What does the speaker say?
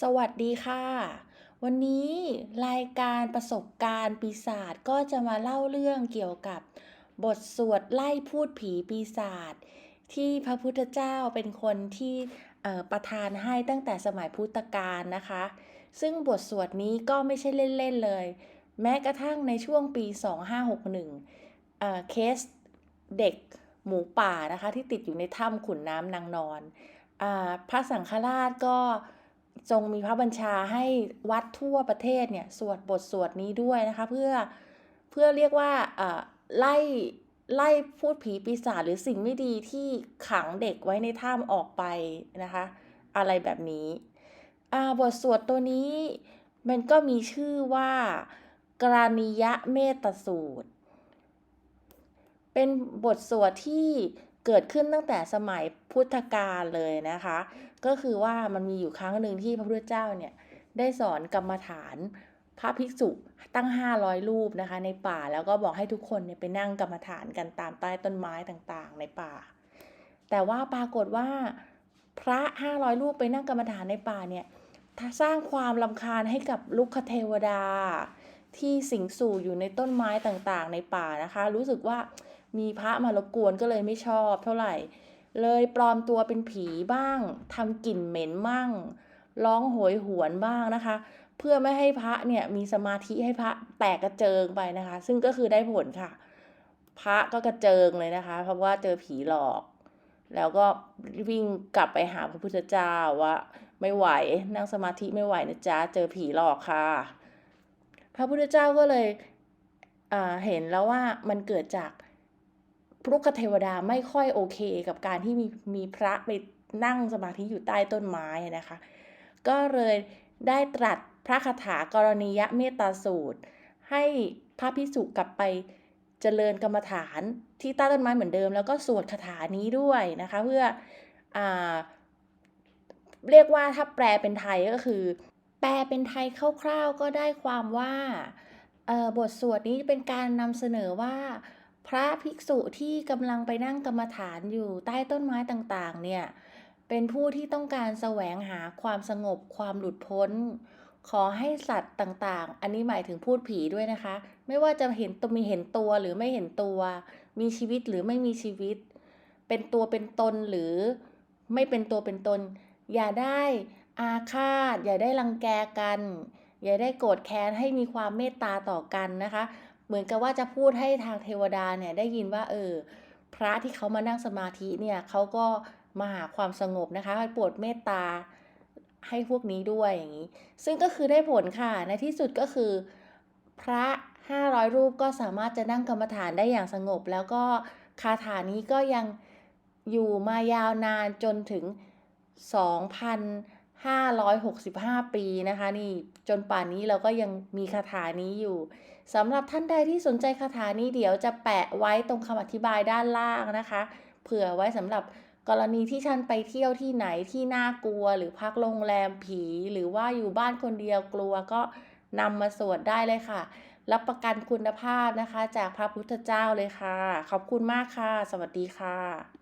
สวัสดีค่ะ วันนี้รายการประสบการณ์ปีศาจก็จะมาเล่าเรื่องเกี่ยวกับบทสวดไล่พูดผีปีศาจที่พระพุทธเจ้าเป็นคนที่ประทานให้ตั้งแต่สมัยพุทธกาลนะคะ ซึ่งบทสวดนี้ก็ไม่ใช่เล่นๆเลย แม้กระทั่งในช่วงปี 2561เอ่อเคสเด็กหมูป่านะคะที่ติดอยู่ในถ้ำขุนน้ำนางนอนอพระสังฆราชก็ ทรงมีพระบัญชาให้วัดทั่วประเทศเนี่ยสวดบทสวดนี้ด้วยนะคะ เพื่อเพื่อเรียกว่าอ่าไล่ไล่พูดผีปีศาจหรือสิ่งไม่ดีที่ขังเด็กไว้ในถ้ำออกไปนะคะ อะไรแบบนี้อาบทสวดตัวนี้มันก็มีชื่อว่ากรณียะเมตสูตร เป็นบทสวดที่ เกิดขึ้นตั้งแต่สมัยพุทธกาลเลยนะคะ ก็คือว่ามันมีอยู่ครั้งหนึ่งที่พระพุทธเจ้าเนี่ยได้สอนกรรมฐานพระภิกษุตั้ง 500 รูปนะคะ ในป่าแล้วก็บอกให้ทุกคนเนี่ยไปนั่งกรรมฐานกันตามใต้ต้นไม้ต่างๆ ในป่า แต่ว่าปรากฏว่าพระ 500 รูปไปนั่งกรรมฐานในป่าเนี่ยสร้างความลำคาญให้กับลุกคเทวดา ที่สิงสู่อยู่ในต้นไม้ต่างๆ ในป่านะคะ รู้สึกว่า มีพระมารบกวนก็เลยไม่ชอบเท่าไหร่ เลยปลอมตัวเป็นผีบ้างทำกลิ่นเหม็นมั่งร้องโหยหวนบ้างนะคะ เพื่อไม่ให้พระเนี่ยมีสมาธิให้พระแตกกระเจิงไปนะคะ ซึ่งก็คือได้ผลค่ะ พระก็กระเจิงเลยนะคะ เพราะว่าเจอผีหลอก แล้วก็วิ่งกลับไปหาพระพุทธเจ้าว่าไม่ไหวนั่งสมาธิไม่ไหวนะจ๊ะเจอผีหลอกค่ะ พระพุทธเจ้าก็เลยเห็นแล้วว่ามันเกิดจาก พรุกเทวดาไม่ค่อยโอเคกับการที่มีมีพระไปนั่งสมาธิอยู่ใต้ต้นไม้นะคะ ก็เลยได้ตรัสพระคาถากรณียเมตตาสูตร ให้พระพิสุกลับไปเจริญกรรมฐานที่ใต้ต้นไม้เหมือนเดิม แล้วก็สวดคาถานี้ด้วยนะคะ เพื่ออเรียกว่าถ้าแปลเป็นไทยก็คือ แปลเป็นไทยคร่าวๆก็ได้ความว่าบทสวดนี้เป็นการนำเสนอว่า พระภิกษุที่กำลังไปนั่งกรรมฐานอยู่ใต้ต้นไม้ต่างๆ เนี่ย เป็นผู้ที่ต้องการแสวงหาความสงบความหลุดพ้น ขอให้สัตว์ต่างๆ อันนี้หมายถึงพูดผีด้วยนะคะ ไม่ว่าจะเห็นตัวมีเห็นตัวหรือไม่เห็นตัว มีชีวิตหรือไม่มีชีวิต เป็นตัวเป็นตนหรือไม่เป็นตัวเป็นตน อย่าได้อาฆาต อย่าได้รังแกกัน อย่าได้โกรธแค้นให้มีความเมตตาต่อกันนะคะ เหมือนกับว่าจะพูดให้ทางเทวดาเนี่ยได้ยินว่าเออพระที่เขามานั่งสมาธิเนี่ยเขาก็มาหาความสงบนะคะโปรดเมตตาให้พวกนี้ด้วยอย่างนี้ ซึ่งก็คือได้ผลค่ะ ในที่สุดก็คือ พระ 500 รูปก็สามารถจะนั่งกรรมฐานได้อย่างสงบ แล้วก็คาถานี้ก็ยังอยู่มายาวนานจนถึง 565 ปีนะคะนี่จนป่านนี้เราก็ยังมีคาถานี้อยู่สำหรับท่านใดที่สนใจคาถานี้เดี๋ยวจะแปะไว้ตรงคำอธิบายด้านล่างนะคะ เผื่อไว้สำหรับกรณีที่ท่านไปเที่ยวที่ไหนที่น่ากลัว หรือพักโรงแรมผี หรือว่าอยู่บ้านคนเดียวกลัวก็นำมาสวดได้เลยค่ะ รับประกันคุณภาพนะคะ จากพระพุทธเจ้าเลยค่ะ ขอบคุณมากค่ะ สวัสดีค่ะ